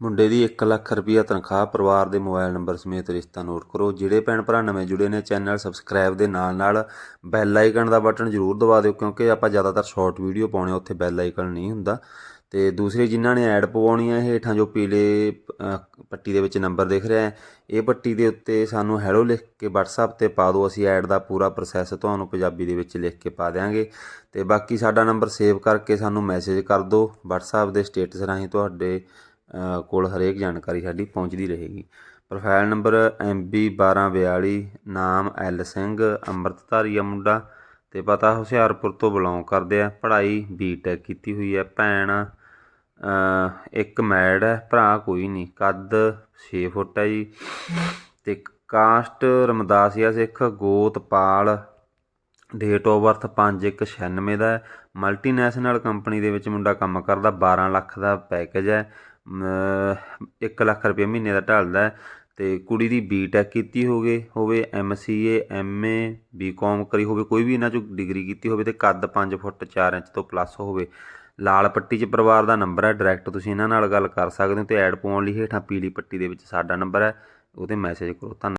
ਮੁੰਡੇ ਦੀ 1 ਲੱਖ ਰੁਪਈਆ ਤਨਖਾਹ ਪਰਿਵਾਰ ਦੇ ਮੋਬਾਈਲ ਨੰਬਰ ਸਮੇਤ ਰਿਸ਼ਤਾ ਨੋਟ ਕਰੋ। ਜਿਹੜੇ ਭੈਣ ਭਰਾ ਨਵੇਂ ਜੁੜੇ ਨੇ, ਚੈਨਲ ਸਬਸਕ੍ਰਾਈਬ ਦੇ ਨਾਲ ਨਾਲ ਬੈਲ ਆਈਕਨ ਦਾ ਬਟਨ ਜ਼ਰੂਰ ਦਬਾ ਦਿਓ, ਕਿਉਂਕਿ ਆਪਾਂ ਜ਼ਿਆਦਾਤਰ ਸ਼ਾਰਟ ਵੀਡੀਓ ਪਾਉਣੇ ਉੱਥੇ ਬੈਲ ਆਈਕਨ ਨਹੀਂ ਹੁੰਦਾ। ਤੇ ਦੂਸਰੇ ਜਿਨ੍ਹਾਂ ਨੇ ਐਡ ਪਵਾਉਣੀ ਹੈ ਹੇਠਾਂ ਜੋ ਪੀਲੇ ਪੱਟੀ ਦੇ ਵਿੱਚ ਨੰਬਰ ਦਿਖ ਰਿਹਾ ਹੈ, ਇਹ ਪੱਟੀ ਦੇ ਉੱਤੇ ਸਾਨੂੰ ਹੈਲੋ ਲਿਖ ਕੇ WhatsApp ਤੇ ਪਾ ਦਿਓ, ਅਸੀਂ ਐਡ ਦਾ ਪੂਰਾ ਪ੍ਰੋਸੈਸ ਤੁਹਾਨੂੰ ਪੰਜਾਬੀ ਦੇ ਵਿੱਚ ਲਿਖ ਕੇ ਪਾ ਦਿਆਂਗੇ। ਤੇ ਬਾਕੀ ਸਾਡਾ ਨੰਬਰ ਸੇਵ ਕਰਕੇ ਸਾਨੂੰ ਮੈਸੇਜ ਕਰ ਦਿਓ, WhatsApp ਦੇ ਸਟੇਟਸ ਰਾਹੀਂ ਤੁਹਾਡੇ ਕੋਲ ਹਰੇਕ ਜਾਣਕਾਰੀ ਸਾਡੀ ਪਹੁੰਚਦੀ ਰਹੇਗੀ। ਪ੍ਰੋਫਾਈਲ ਨੰਬਰ MB1242 ਨਾਮ ਐਲ ਸਿੰਘ, ਅੰਮ੍ਰਿਤਧਾਰੀ ਆ ਮੁੰਡਾ ਤੇ ਪਤਾ ਹੁਸ਼ਿਆਰਪੁਰ ਤੋਂ ਬਿਲੋਂਗ ਕਰਦੇ ਆ। ਪੜ੍ਹਾਈ ਬੀਟੈਕ ਕੀਤੀ ਹੋਈ ਹੈ ਭੈਣ ਇੱਕ ਮੈਡ ਹੈ, ਭਰਾ ਕੋਈ ਨਹੀਂ। ਕੱਦ 6 ਫੁੱਟ ਹੈ ਜੀ। ਤੇ ਕਾਸਟ ਰਮਦਾਸੀਆ ਸਿੱਖ, ਗੋਤ ਪਾਲ ਡੇਟ ਆਫ ਬਰਥ 5196 ਦਾ ਮਲਟੀਨੈਸ਼ਨਲ ਕੰਪਨੀ ਦੇ ਵਿੱਚ ਮੁੰਡਾ ਕੰਮ ਕਰਦਾ 12 ਲੱਖ ਦਾ ਪੈਕੇਜ ਹੈ। ਇੱਕ ਲੱਖ ਰੁਪਏ ਮਹੀਨੇ ਦਾ ਢਲਦਾ ਅਤੇ ਕੁੜੀ ਦੀ ਬੀ ਟੈਕ ਕੀਤੀ ਹੋਵੇ ਹੋਵੇ M C A M A B B Com ਕਰੀ ਹੋਵੇ, ਕੋਈ ਵੀ ਇਹਨਾਂ ਚੋਂ ਡਿਗਰੀ ਕੀਤੀ ਹੋਵੇ ਤੇ ਕੱਦ ਪੰਜ ਫੁੱਟ ਚਾਰ ਇੰਚ ਤੋਂ ਪਲੱਸ ਹੋਵੇ। ਲਾਲ ਪੱਟੀ 'ਚ ਪਰਿਵਾਰ ਦਾ ਨੰਬਰ ਹੈ ਡਾਇਰੈਕਟ ਤੁਸੀਂ ਇਹਨਾਂ ਨਾਲ ਗੱਲ ਕਰ ਸਕਦੇ ਹੋ ਅਤੇ ਐਡ ਪਾਉਣ ਲਈ ਹੇਠਾਂ ਪੀਲੀ ਪੱਟੀ ਦੇ ਵਿੱਚ ਸਾਡਾ ਨੰਬਰ ਹੈ, ਉਹਤੇ ਮੈਸੇਜ ਕਰੋ। ਧੰਨਵਾਦ।